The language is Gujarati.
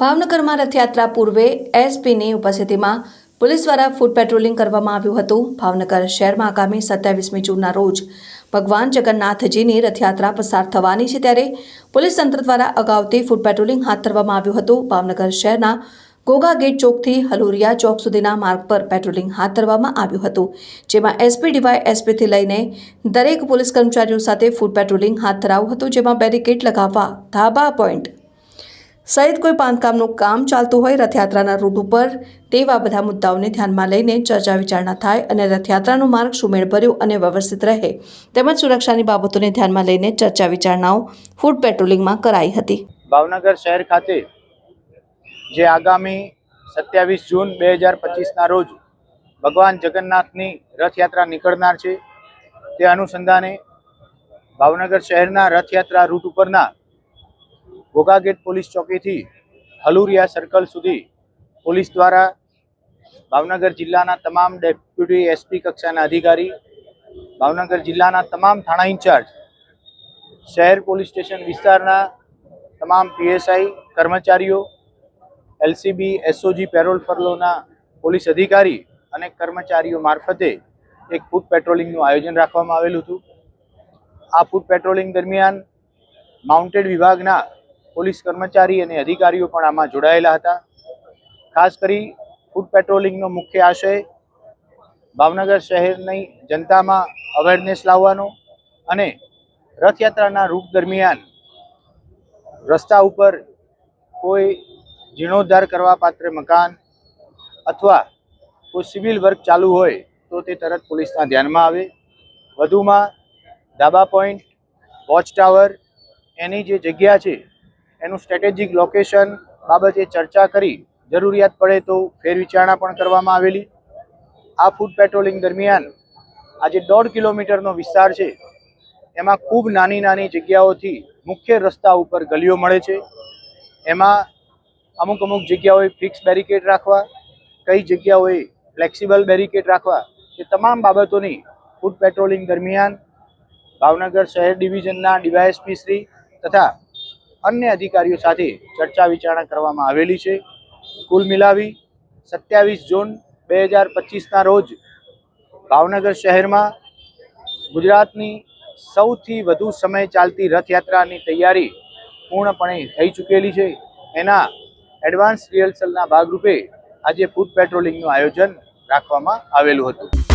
ભાવનગરમાં રથયાત્રા પૂર્વે એસપીની ઉપસ્થિતિમાં પોલીસ દ્વારા ફૂડ પેટ્રોલિંગ કરવામાં આવ્યું હતું. ભાવનગર શહેરમાં આગામી સત્યાવીસમી જૂનના રોજ ભગવાન જગન્નાથજીની રથયાત્રા પસાર થવાની છે ત્યારે પોલીસ તંત્ર દ્વારા અગાઉથી ફૂડ પેટ્રોલિંગ હાથ ધરવામાં આવ્યું હતું. ભાવનગર શહેરના ગોગા ગેટ ચોકથી હલુરિયા ચોક સુધીના માર્ગ પર પેટ્રોલિંગ હાથ ધરવામાં આવ્યું હતું, જેમાં એસપી ડીવાય એસપીથી લઈને દરેક પોલીસ કર્મચારીઓ સાથે ફૂડ પેટ્રોલિંગ હાથ ધરાવ્યું હતું, જેમાં બેરિકેડ લગાવવા ધાબા પોઈન્ટ સહિત કોઈ બાંધકામનું કામ ચાલતું હોય રથયાત્રાના રૂટ ઉપર, તેવા બધા મુદ્દાઓને ધ્યાનમાં લઈને ચર્ચા વિચારણા થાય અને રથયાત્રાનો માર્ગ સુમેળભર્યો અને વ્યવસ્થિત રહે. તેમજ સુરક્ષાની બાબતોને ધ્યાનમાં લઈને ચર્ચા વિચારણાઓ ફૂડ પેટ્રોલિંગમાં કરાઈ હતી. ભાવનગર શહેર ખાતે જે આગામી સત્યાવીસ જૂન બે હજાર પચીસના રોજ ભગવાન જગન્નાથની રથયાત્રા નીકળનાર છે. તે અનુસંધાને ભાવનગર શહેરના રથયાત્રા રૂટ ઉપરના ગોગાગેટ પોલીસ ચોકીથી હલુરિયા સર્કલ સુધી પોલીસ દ્વારા ભાવનગર જિલ્લાના તમામ ડેપ્યુટી એસપી કક્ષાના અધિકારી, ભાવનગર જિલ્લાના તમામ થાણા ઇન્ચાર્જ, શહેર પોલીસ સ્ટેશન વિસ્તારના તમામ પીએસઆઈ કર્મચારીઓ, એલસીબી, એસઓજી, પેરોલ ફરલોના પોલીસ અધિકારી અને કર્મચારીઓ મારફતે એક ફૂડ પેટ્રોલિંગનું આયોજન રાખવામાં આવેલું હતું. આ ફૂડ પેટ્રોલિંગ દરમિયાન માઉન્ટેડ વિભાગના પોલીસ કર્મચારી અને અધિકારીઓ પણ આમાં જોડાયેલા હતા. ખાસ કરી ફૂડ પેટ્રોલિંગનો મુખ્ય આશય ભાવનગર શહેરની જનતામાં અવેરનેસ લાવવાનો અને રથયાત્રાના રૂટ દરમિયાન રસ્તા ઉપર કોઈ જીર્ણોદ્ધાર કરવા પાત્ર મકાન અથવા કોઈ સિવિલ વર્ક ચાલુ હોય તો તે તરત પોલીસના ધ્યાનમાં આવે. વધુમાં ધાબા પોઈન્ટ, વોચ ટાવર, એની જે જગ્યા છે એનું સ્ટ્રેટેજિક લોકેશન બાબતે ચર્ચા કરી, જરૂરિયાત પડે તો ફેરવિચારણા પણ કરવામાં આવેલી. આ ફૂડ પેટ્રોલિંગ દરમિયાન આજે દોઢ કિલોમીટરનો વિસ્તાર છે. એમાં ખૂબ નાની નાની જગ્યાઓથી મુખ્ય રસ્તા ઉપર ગલીઓ મળે છે. એમાં અમુક અમુક જગ્યાઓએ ફિક્સ બેરિકેડ રાખવા, કઈ જગ્યાઓએ ફ્લેક્સિબલ બેરિકેડ રાખવા, એ તમામ બાબતોની ફૂડ પેટ્રોલિંગ દરમિયાન ભાવનગર શહેર ડિવિઝનના ડીવાયએસપી શ્રી તથા અન્ય અધિકારીઓ સાથે ચર્ચા વિચારણા કરવામાં આવેલી છે. કુલ મિલાવી સત્યાવીસ જૂન બે હજાર પચીસના રોજ ભાવનગર શહેરમાં ગુજરાતની સૌથી વધુ સમય ચાલતી રથયાત્રાની તૈયારી પૂર્ણપણે થઈ ચૂકેલી છે. એના એડવાન્સ રિહર્સલના ભાગરૂપે આજે ફૂડ પેટ્રોલિંગનું આયોજન રાખવામાં આવેલું હતું.